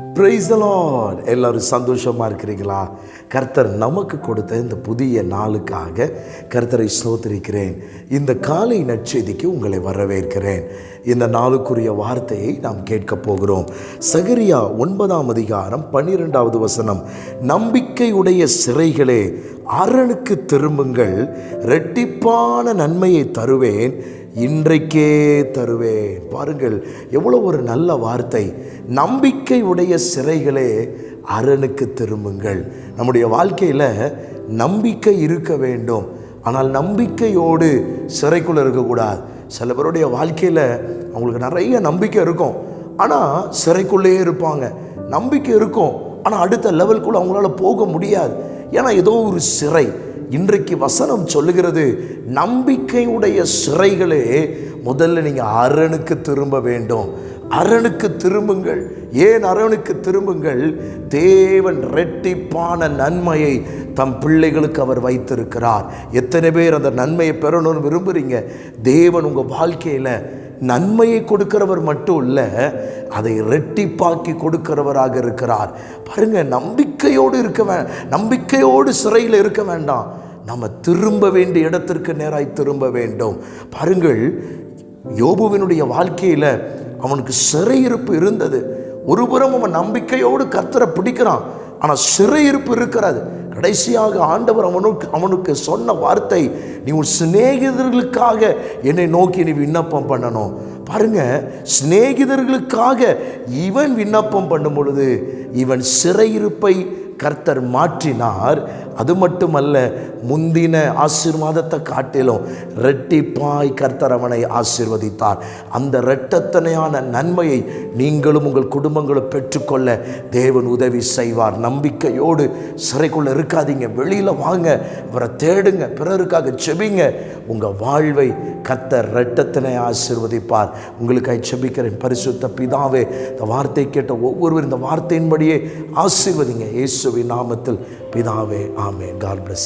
Praise எல்லோரும் எல்லாரும் சந்தோஷமாக இருக்கிறீங்களா? கர்த்தர் நமக்கு கொடுத்த இந்த புதிய நாளுக்காக கர்த்தரை ஸ்தோத்திரிக்கிறேன். இந்த காலை நற்செய்திக்கு உங்களை வரவேற்கிறேன். இந்த நாளுக்குரிய வார்த்தையை நாம் கேட்கப் போகிறோம். சகரியா ஒன்பதாம் அதிகாரம் பன்னிரெண்டாவது வசனம். நம்பிக்கையுடைய சிறைகளே அரணுக்கு திரும்புங்கள். ரெட்டிப்பான நன்மையை தருவேன் இன்றைக்கே தருவேன். பாருங்கள் எவ்வளோ ஒரு நல்ல வார்த்தை. நம்பிக்கை உடைய சிறைகளே அரணுக்கு திரும்புங்கள். நம்முடைய வாழ்க்கையில் நம்பிக்கை இருக்க வேண்டும். ஆனால் நம்பிக்கையோடு சிறைக்குள்ளே இருக்கக்கூடாது சில பேருடைய வாழ்க்கையில் அவங்களுக்கு நிறைய நம்பிக்கை இருக்கும். ஆனால் சிறைக்குள்ளேயே இருப்பாங்க. நம்பிக்கை இருக்கும். ஆனால் அடுத்த லெவலுக்குள்ளே அவங்களால போக முடியாது. ஏன்னா ஏதோ ஒரு சிறை. இன்றைக்கு வசனம் சொல்லுகிறது நம்பிக்கையுடைய சிறைகளே முதல்ல நீங்கள் அரணுக்கு திரும்ப வேண்டும். அரணுக்கு திரும்புங்கள். ஏன் அரணுக்கு திரும்புங்கள்? தேவன் ரெட்டிப்பான நன்மையை தம் பிள்ளைகளுக்கு அவர் வைத்திருக்கிறார். எத்தனை பேர் அந்த நன்மையை பெறணும்னு விரும்புகிறீங்க தேவன் உங்கள் வாழ்க்கையில் நன்மையை கொடுக்கிறவர் மட்டும் இல்லை அதை ரெட்டிப்பாக்கி கொடுக்கிறவராக இருக்கிறார். பாருங்க நம்பிக்கையோடு இருக்க வே நம்பிக்கையோடு சிறையில் இருக்க வேண்டாம். நம்ம திரும்ப வேண்டிய இடத்திற்கு நேராய் திரும்ப வேண்டும். பாருங்கள் யோபுவினுடைய வாழ்க்கையில் அவனுக்கு சிறையிருப்பு இருந்தது. ஒருபுறம் அவன் நம்பிக்கையோடு கத்தரை பிடிக்கிறான். ஆனால் சிறையிருப்பு இருக்கிறது. கடைசியாக ஆண்டவர் அவனுக்கு அவனுக்கு சொன்ன வார்த்தை நீ உன் சிநேகிதர்களுக்காக என்னை நோக்கி நீ விண்ணப்பம் பண்ணணும். பாருங்க சிநேகிதர்களுக்காக இவன் விண்ணப்பம் பண்ணும் பொழுது இவன் சிறையிருப்பை கர்த்தர் மாற்றினார். அது மட்டுமல்ல முந்தின ஆசீர்வாதத்தை காட்டிலும் ரெட்டிப்பாய் கர்த்தர் அவனை ஆசீர்வதித்தார். அந்த இரட்டத்தனையான நன்மையை நீங்களும் உங்கள் குடும்பங்களும் பெற்றுக்கொள்ள தேவன் உதவி செய்வார். நம்பிக்கையோடு சிறைக்குள்ளே இருக்காதீங்க. வெளியில் வாங்க. அவரை தேடுங்க. பிறருக்காக செபிங்க உங்கள் வாழ்வை கர்த்தர் இரட்டத்தினை ஆசீர்வதிப்பார். உங்களுக்காக செபிக்கிறேன் பரிசுத்த பிதாவே இந்த வார்த்தை கேட்ட ஒவ்வொருவர் இந்த வார்த்தையின்படியே ஆசீர்வதிங்க. இயேசுவின் நாமத்தில் பிதாவே ஆமே காட் பிளஸ்